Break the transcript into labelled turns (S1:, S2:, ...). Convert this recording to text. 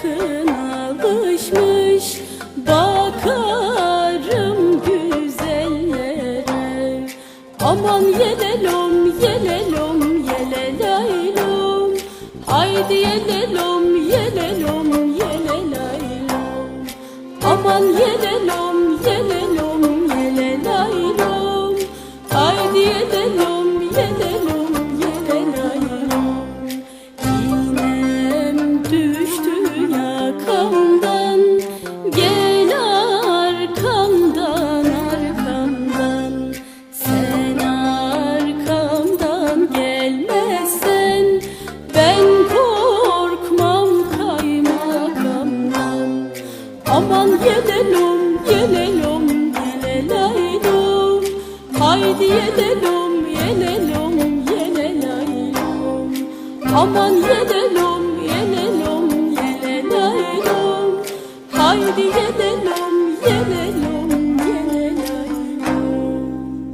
S1: aşkın alışmış Bakarım güzellere. Aman yelelom yelelom yelelaylom. Haydi yelelom yelelom yelelaylom. Aman yelelom yelelom. Aman yelelom yelelom yelelaylom Haydi yelelom yelelom yelelaylom Aman yelelom yelelom yelelaylom Haydi yelelom yelelom